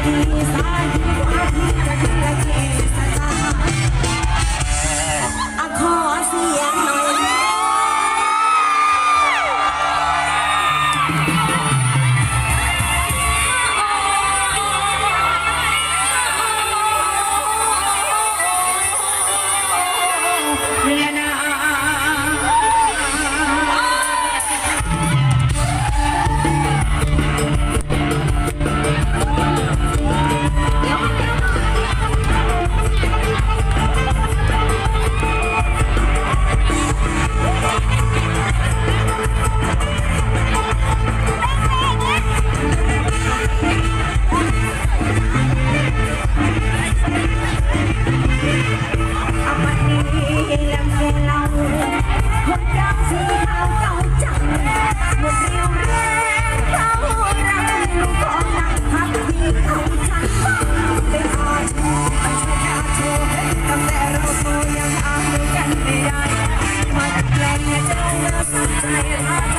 Thank you. Tonight,